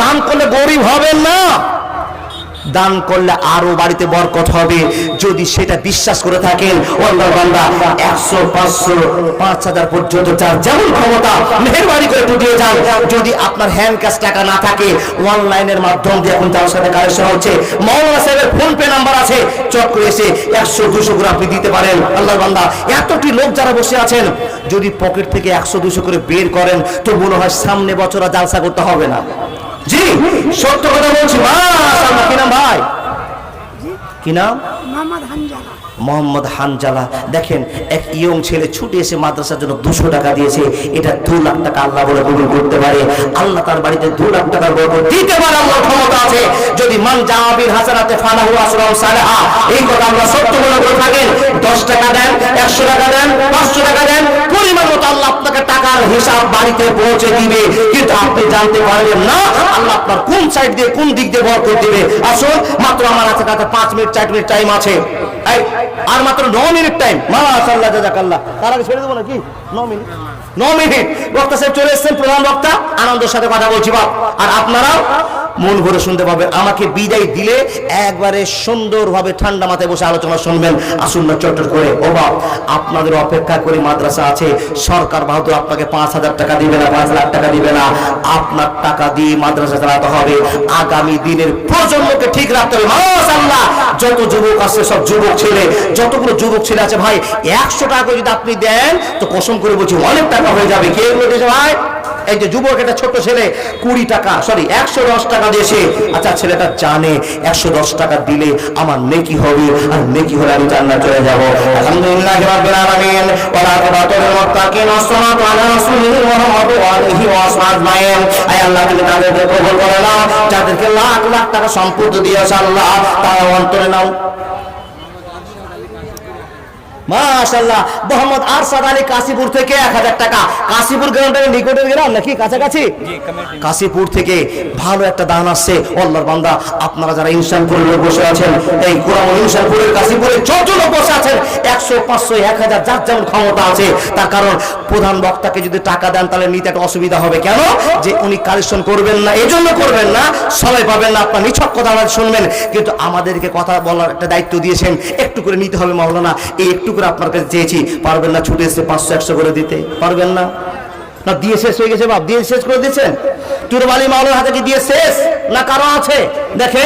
দান করলে গরিব হবেন না। দান করলে আরও বাড়িতে বরকত হবে। যদি সেটা বিশ্বাস করে থাকেন আল্লাহর বান্দা, একশো, পাঁচশো, পাঁচ হাজার পর্যন্ত চান যেমন ক্ষমতা, মেহরবানি করে টুটিয়ে যান। যদি আপনার হ্যান্ড ক্যাশ টাকা না থাকে অনলাইনের মাধ্যম দিয়ে এখন তার সাথে কালেকশন হচ্ছে। মৌলানা সাহেবের ফোন পে নাম্বার আছে। চট করে এসে একশো, দুশো করে আপনি দিতে পারেন। আল্লাহর বান্দা, এতটি লোক যারা বসে আছেন, যদি পকেট থেকে একশো, দুশো করে বের করেন, তো মনে হয় সামনে বছর আর জালসা করতে হবে না। জি সত্য কথা বলছি। মা কি নাম ভাই? কি নাম? মোহাম্মদ হানজালা। মোহাম্মদ হানজালা, দেখেন, এক ইয়ং ছেলে ছুটে এসে মাদ্রাসার জন্য দুশো টাকা দিয়েছে। এটা দু লাখ টাকা আল্লাহ বলে কবুল করতে পারে। আল্লাহ তার বাড়িতে দু লাখ টাকার বরকত দিতে পারে আল্লাহ ক্ষমতা আছে। যদি মান জাহাবির হাসানাতে ফানাহু আসরাম সালেহা, এই কথা আমরা সত্য মনে করে থাকেন। দশ টাকা দেন, একশো টাকা দেন, পাঁচশো টাকা দেন, পরিমাণ মতো আল্লাহ আপনাকে টাকার হিসাব বাড়িতে পৌঁছে দিবে। কিন্তু আপনি জানতে পারবেন না, আল্লাহ আপনার কোন সাইড দিয়ে কোন দিক দিয়ে বরকত দিবে। আসুন, মাত্র আমার হাতে কাছে পাঁচ মিনিট, চার মিনিট টাইম আছে। আর মাত্র ন মিনিট টাইম মাশাআল্লাহ, জাজাকাল্লাহ। তার আগে ছেড়ে দেবো নাকি? ন মিনিট। ন মিনিট। বক্তা সাহেব চলে এসেছেন প্রধান বক্তা। আনন্দের সাথে কথা বলছি বাপ আর আপনারাও মন ভরে শুনতে পাবেন আমাকে বিদায় দিলে একবারে সুন্দরভাবে ঠান্ডা মাথায় বসে আলোচনা শুনবেন। আসুন না চট্টর করে। ও বাপ, আপনাদের অপেক্ষা করে মাদ্রাসা আছে। সরকার বাহাদুর আপনাকে পাঁচ হাজার টাকা দিবে না, পাঁচ লাখ টাকা দিবে না। আপনার টাকা দিয়ে মাদ্রাসা চালাতে হবে। আগামী দিনের প্রজন্মকে ঠিক রাখতে হবে। যত যুবক আছে, সব যুবক ছেলে, যতগুলো যুবক ছেলে আছে ভাই, একশো টাকা যদি আপনি দেন, তো কসম করে বলছি অনেক টাকা হয়ে যাবে। কে এগুলো ভাই? এই যে যুবক, একটা ছোট ছেলে, কুড়ি টাকা সরি একশো দশ টাকা দিয়েছে। আচ্ছা ছেলেটা জানে, একশো দশ টাকা দিলে আমার নেকি হবে, আর নেকি হলে আমি জান্নাত চলে যাব। আল্লাহ তাদেরকে যাদেরকে লাখ লাখ টাকা সম্পত্তি দিয়েছে আল্লাহ তারা অন্তরে নাও। মাশাল্লাহ মোহাম্মদ আরশাদ আলী কাশীপুর থেকে এক হাজার টাকা। কাশীপুর গ্রামটা নিকটের গ্রাম নাকি কাছাকাছি? কাশীপুর থেকে ভালো একটা দান আসছে আল্লাহর বান্দা আপনারা যারা ইনসানপুরে বসে আছেন এই কোরআন ইনসানপুরের কাশীপুরে যত লোক বসে আছেন একশো পাঁচশো এক হাজার যার যেমন ক্ষমতা আছে তার কারণ প্রধান বক্তাকে যদি টাকা দেন তাহলে নিতে একটা অসুবিধা হবে। কেন? যে উনি কালেকশন করবেন না এই জন্য করবেন না সবাই পাবেন না আপনার নিছক কথা শুনবেন কিন্তু আমাদেরকে কথা বলার একটা দায়িত্ব দিয়েছেন একটু করে নিতে হবে মাওলানা এই একটু করে আপনার কাছে চেয়েছি, পারবেন না ছুটে এসে পাঁচশো, একশো করে দিতে। পারবেন না। না, দিয়ে শেষ হয়ে গেছে বাপ, দিয়ে শেষ করে দিয়েছেন? তুরবালি মাওলার হাতে কি দিয়ে শেষ? না কারও আছে? দেখে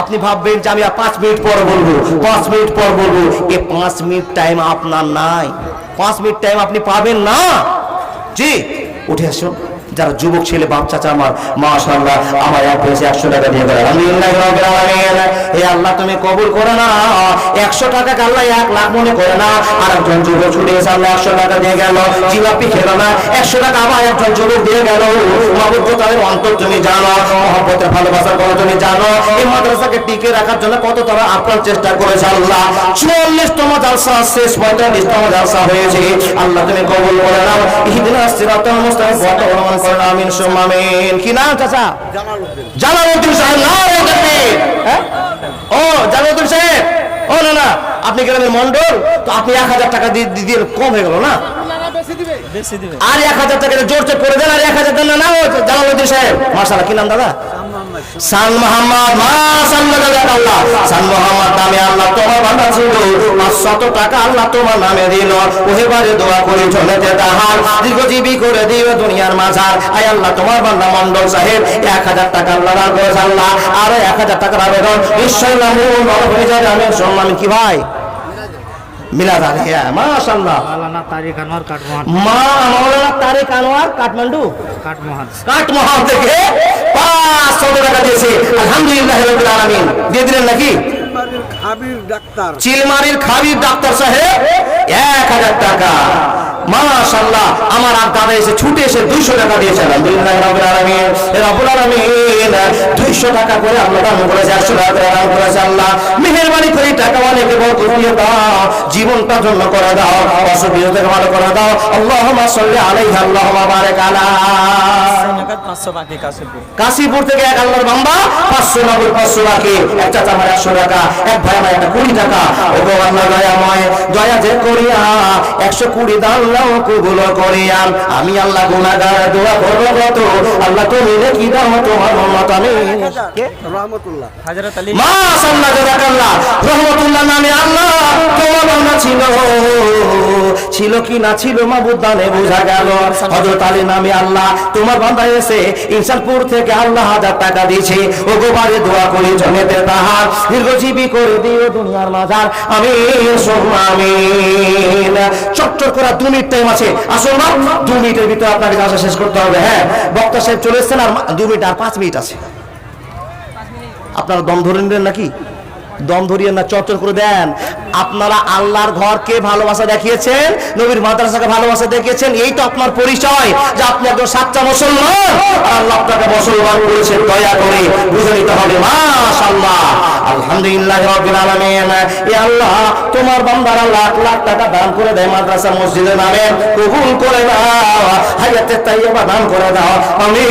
আপনি ভাববেন যে আমি পাঁচ মিনিট পর বলব, পাঁচ মিনিট পর বলব এই পাঁচ মিনিট টাইম আপনার নাই। পাঁচ মিনিট টাইম আপনি পাবেন না। জি, উঠে আসুন। যারা যুবক ছেলে, বাপ, চাচা আমার মাশাআল্লাহ আমার এক পয়সা একশো টাকা দিয়ে দেয়। আলহামদুলিল্লাহ, হে আল্লাহ, তুমি কবুল করে না। একশো টাকা আল্লাহ এক লাখ মনে করে না। আর একজন যুবক ছুটে এসে আল্লাহ একশো টাকা দিয়ে গেল। জিলাপি খেলো না। একশো টাকা আবার একজন যুবক দিয়ে গেল। তাদের অন্তর তুমি জানো মহব্বতের ভালোবাসার কথা তুমি জানো। এই মাদ্রাসাকে টিকে রাখার জন্য কত তারা আপনার চেষ্টা করেছে আল্লাহ। চুয়াল্লিশতম জালসা শেষ পঁয়তাল্লিশতম জালসা হয়েছে। আল্লাহ তুমি কবুল করে নাও। ইহদিনা সিরাতাল মুস্তাকিম বর্তমান করেন আমিন সুম্মা আমিন। কি নাম চাচা? জালালউদ্দিন সাহেব তাকবীর হ্যাঁ? ও জালালউদ্দিন সাহেব। ও না না আপনি গ্রামের মন্ডল তো আপনি এক হাজার টাকা দিয়ে দিয়ে কম হয়ে গেল না? আর এক হাজার টাকা জোর চোট করে দেন আর এক হাজার দেন না না ও জালালউদ্দিন সাহেব। মাশাআল্লাহ কি নাম দাদা? সান মোহাম্মদ। জাযাকাল্লাহ সান মোহাম্মদ নামে আল্লাহ তোমার বান্দা ছিল। 500 টাকা আল্লাহ তোমার নামে দিল। ওহে বারে দোয়া করে চলেতে তাহার। দীর্ঘজীবী করে দিও দুনিয়ার মাঝার। আয় আল্লাহ তোমার বান্দা মন্ডল সাহেব। 1000 টাকা আল্লাহ দান আল্লাহ। আর 1000 টাকার আবেদন নিশ্চয় নাম হয়ে যাবে আমি সম্মান কি ভাই? মিলাদ আলিয়া মাশাআল্লাহ। মাওলানা তারিক আনোয়ার কাটমোহন মা মাওলানা তারেক আনোয়ার কাঠমান্ডু? কাটমোহন কাঠমোহন থেকে পাঁচশো টাকা দিয়েছে। আলহামদুলিল্লাহ রাব্বিল আলামিন। দিয়ে দিলেন নাকি? চিলমারির খাবির ডাক্তার। সাহেব এক হাজার টাকা। মাশাল্লাহ আমার আর দাদা এসে ছুটে এসে দুইশো টাকা দিয়েছে। আলহামদুলিল্লাহ রাব্বিল আলামিন রাব্বুল আলামিন দুইশো টাকা করে আল্লাহ দান করেছে একশো টাকা করে দান করেছে আল্লাহ। মেহরবানি করে টাকা অনেকে বড় দিয়ে দাও জীবনটার জন্য করে দাও অসুবিধা থেকে ভালো করে দাও। আল্লাহ সাল্লি আলাইহি আল্লাহ পাঁচশো বাকি কাশিপুর। থেকে এক আল্লাহর বাম্বা পাঁচশো নগদ পাঁচশো বাকি এক চাচা আমার একশো টাকা। এক ভাই আমার একটা কুড়ি টাকা। ও গো আল্লাহ দয়াময় দয়া যে করিয়া একশো কুড়ি দাল্লাহ কবুল করিয়া আমি আল্লাহ গুনাগার দোয়া করব কত? আল্লাহ তুমি কি দাও তোমার মত আমি। রহমতুল্লাহ। হজরত আলী মাশাআল্লাহ জাযাকাল্লাহ রহমাতুল্লাহ নামে আল্লাহ তোমার বান্দা ছিল। ছিল কি না ছিল মাবুদ দানে বোঝা গেল। হযরত আলী নামে আল্লাহ তোমার বান্দা এসে ইনসানপুর থেকে আল্লাহ হাজার টাকা দিয়েছে। ও গোবারে দোয়া করে জমেতে তাহার। দীর্ঘজীবী করে দিও দুনিয়ার মাজার। সুম্মা চটচট করা দু মিনিট টাইম আছে। আসুন না দু মিনিটের ভিতরে আপনাকে কাজটা শেষ করতে হবে হ্যাঁ? বক্তা সাহেব চলে এসেছেন আর দু মিনিট আর পাঁচ মিনিট আছে। আপনারা দম ধরে নিলেন নাকি? দম ধরিয়ে না চর্চর করে দেন। আপনারা আল্লাহর ঘরকে ভালোবাসা দেখিয়েছেন, নবীর মাদ্রাসাকে ভালোবাসা দেখিয়েছেন, এই তো আপনার পরিচয় যে আপনি একজন সাচ্চা মুসলমান। আল্লাহ আপনাকে মুসলমান করেছেন দয়া করে বুঝে নিতে হবে মাশাআল্লাহ আলহামদুলিল্লাহ রাব্বিল আলামিন। এ আল্লাহ তোমার বান্দারা লাখ লাখ টাকা দান করে দেয় মাদ্রাসা মসজিদে নামে। কবুল করে দাও হায়াতে তাইয়্যিবা দান করে দাও। আমিন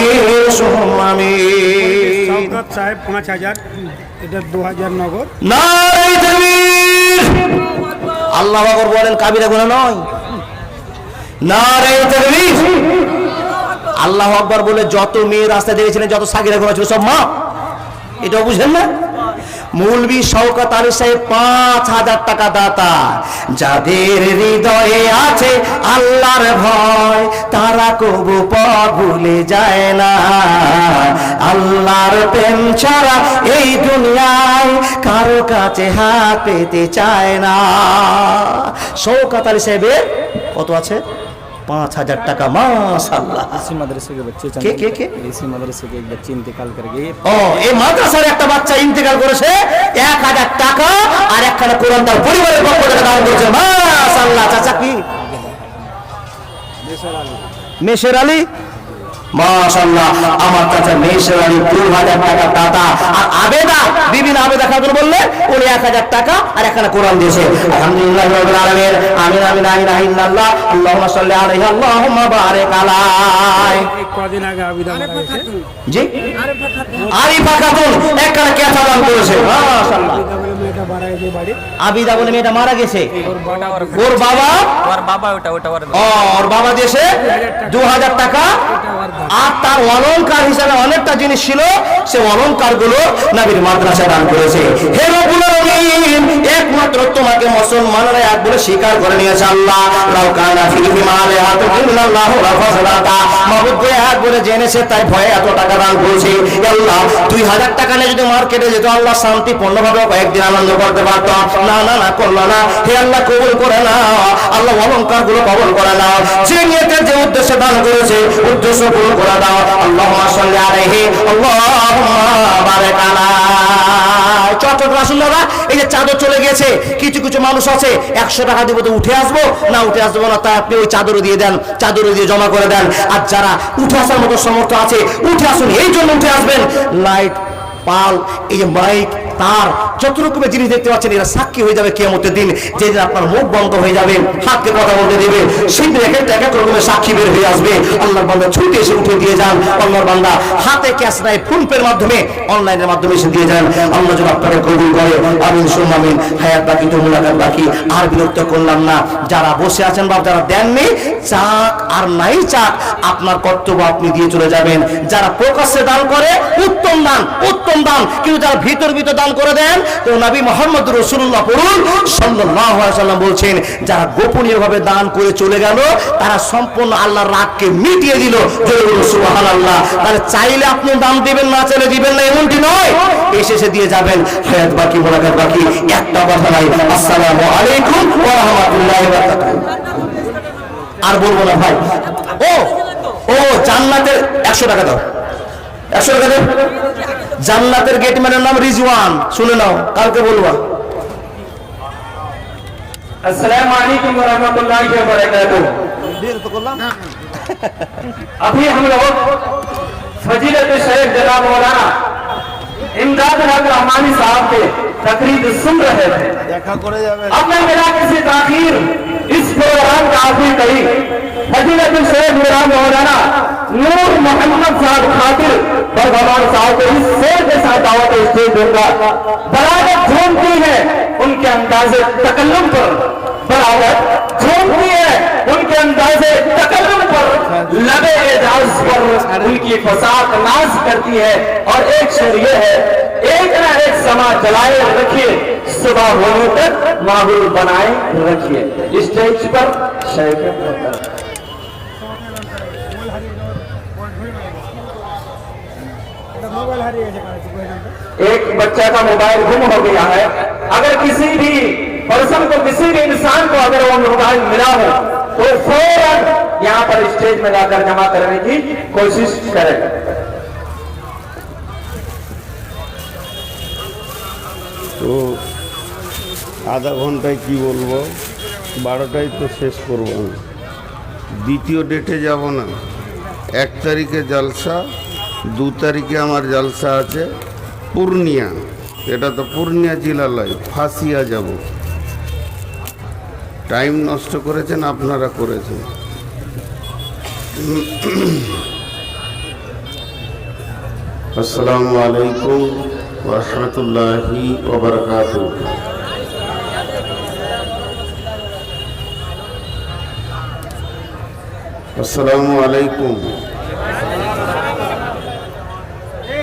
সুম্মা সাহেব পাঁচ হাজার। এটা দু হাজার নগদ। নারে আল্লাহ আকবার বলেন কাবিরা গুনাহ নয়। আল্লাহ আকবর বলে যত মেয়ে রাস্তায় দেখেছিলেন যত সাগিরা গুনাহ ছিল সব মা। এটা বুঝেন না? মৌলবি শওকত আলী সাহেব পাঁচ হাজার টাকা দাতা। যাদের হৃদয়ে আছে আল্লাহর ভয়, তারা কবু পথ ভুলে যায় না। আল্লাহর প্রেম ছাড়া এই দুনিয়ায় কারও কাছে হাত পেতে চায় না। শওকত আলী সাহেবের কত আছে? পাঁচ হাজার টাকা মাশাআল্লাহ इसी मदरसे के बच्चे के के के इसी मदरसे के एक बच्चे इंतकाल कर गए ও এই মাদ্রাসার একটা বাচ্চা ইন্তেকাল করেছে এক হাজার টাকা আর একখানা কোরআন তার পরিবারের পক্ষ থেকে দান করেছে মাশাআল্লাহ চাচা কি মেশের আলী মাশাআল্লাহ আমার কাছে মেশের আলী হাজার টাকা দাতা। আর আবেদা বিভিন্ন আবেদা খাতুন বললে উনি এক হাজার টাকা আর একখানা কোরআন দিয়েছে। আলহামদুলিল্লাহ রাব্বিল আলামিন আমিন আমিন আমিন আমিনাল্লাহ আল্লাহুম্মা সাল্লি আলাইহি আল্লাহুম্মা বারিক আলাই। কদিন আগে আবিদা মারা জি? আরিফা খাতুন। একখানা ক্যাথা দান করেছে মাশাআল্লাহ। আবিদা বলে মেয়েটা মারা গেছে ওর বাবা ওর বাবা? ওটা ওটা ওর ওর বাবা দিয়েছে দু হাজার টাকা? আর তার অলংকার হিসাবে অনেকটা জিনিস ছিল, সে অলংকারগুলো নবীর মাদ্রাসা দান করেছে। হে একমাত্র তোমাকে মুসলমানরা এক বলে স্বীকার করে নিয়েছে আল্লাহ। লাউ কানা ফিহি গো এক বলে জেনেছে, তাই ভয়ে এত টাকা দান করেছে। আল্লাহ, দুই হাজার টাকা নিয়ে যদি মার্কেটে যেত, আল্লাহ শান্তিপূর্ণভাবে কয়েকদিন আনন্দ করতে পারতাম। না না না, করল না। হে আল্লাহ, কবুল করে না অলংকারগুলো কবুল করে নাও। যে নিয়তের যে উদ্দেশ্যে দান করেছে, উদ্দেশ্য পূরণ করে দাও আল্লাহ সাল্লি এই যে চাদর চলে গেছে কিছু কিছু মানুষ আছে, একশো টাকা দিব তো উঠে আসব, না উঠে আসব না চাদরও দিয়ে দেন, চাদরও দিয়ে জমা করে দেন। আর যারা উঠে আসার মতো আছে, উঠে আসুন, এই জন্য উঠে আসবেন। লাইট পাল এই যে মাইক তার যত রকমের জিনিস দেখতে পাচ্ছেন, এরা সাক্ষী হয়ে যাবে কেমতের দিন। যেদিন আপনার মুখ বন্ধ হয়ে যাবে, হাতকে কথা বলতে দেবে সেই দিন এক একটা এক এক রকমের সাক্ষী বের হয়ে আসবে। আল্লাহর বান্দা ছুটে এসে উঠে দিয়ে যান। আল্লাহর বান্দা হাতে ক্যাশ নাই, ফোন পের মাধ্যমে, অনলাইনের মাধ্যমে এসে দিয়ে যান। আল্লাহ যদি আপনাকে কবুল করে। আমিন সুমামিন হায়াত বাকি, তো মুলাকাত বাকি। আর বিরক্ত করলাম না। যারা বসে আছেন বা যারা দেননি চাক আর নাই চাক, আপনার কর্তব্য আপনি দিয়ে চলে যাবেন। যারা প্রকাশ্যে দান করে, উত্তম দান উত্তম দান। কিন্তু যারা ভিতর ভিতর দান করে দেন, তো নবী মোহাম্মদ রসুল্লাহ পড়ুন সাল্লাম বলছেন, যারা গোপনীয় ভাবে দান করে চলে গেল, তারা সম্পূর্ণ আল্লাহর রাগকে মিটিয়ে দিল বলুন তাহলে চাইলে আপনি দান দিবেন, না চাইলে দিবেন না, এমনটি নয়। এসে এসে দিয়ে যাবেন, হায়াত বাকি মোলাকাত বাকি, একটা কথা নাই। আসসালামু আলাইকুম ওয়া রাহমাতুল্লাহি ওয়া আর বলব না ভাই। ও ও, জান্নাতের একশো টাকা দাও। একশো টাকা দাও। জান্নাতের গেটম্যানের নাম রিজওয়ান। শুনে নাও কালকে বলবা। السلام علیکم ورحمۃ اللہ وبرکاتہ ابھی ہم لوگ فضیلت شیخ جناب مولانا امداد حق رحمانی صاحب کے تقریر سن رہے تھے اب میں میرا کسی تاخیر اس پروگرام کا آخری کری فضیلت شیخ میرا مولانا نور محمد صاحب خاطر برغمان صاحب کو اس سیر کے ساتھ دعوت اسٹیج دوں گا۔ برادت جھومتی ہے ان کے انداز تکلم پر۔ برادت جھومتی ہے ان کے انداز تکلم پر۔ لبے اعجاز پر ان کی فساد ناز کرتی ہے۔ اور ایک شہر یہ ہے، ایک نہ ایک سما جلائے رکھیے، صبح ہونے تک ماحول بنائے رکھیے۔ اسٹیج پر شیخ ایک بچہ کا موبائل گم ہو گیا ہے۔ اگر کسی بھی پرسن کو، کسی بھی انسان کو اگر وہ موبائل ملا ہو، تو فوراً یہاں پر اسٹیج میں جا کر جمع کرنے کی کوشش کریں۔ تو আধা ঘন্টায় کی بولو বারোটায় তো শেষ করব দ্বিতীয় ডেটে যাব না ایک طریقے جلسہ দু তারিখে আমার জালসা আছে, পূর্ণিয়া। এটা তো পূর্ণিয়া জেলা লয়, ফাঁসিয়া যাব। টাইম নষ্ট করেছেন, আপনারা করেছেন। আসসালামু আলাইকুম রহমতুল্লাহি আসসালামু আলাইকুম এই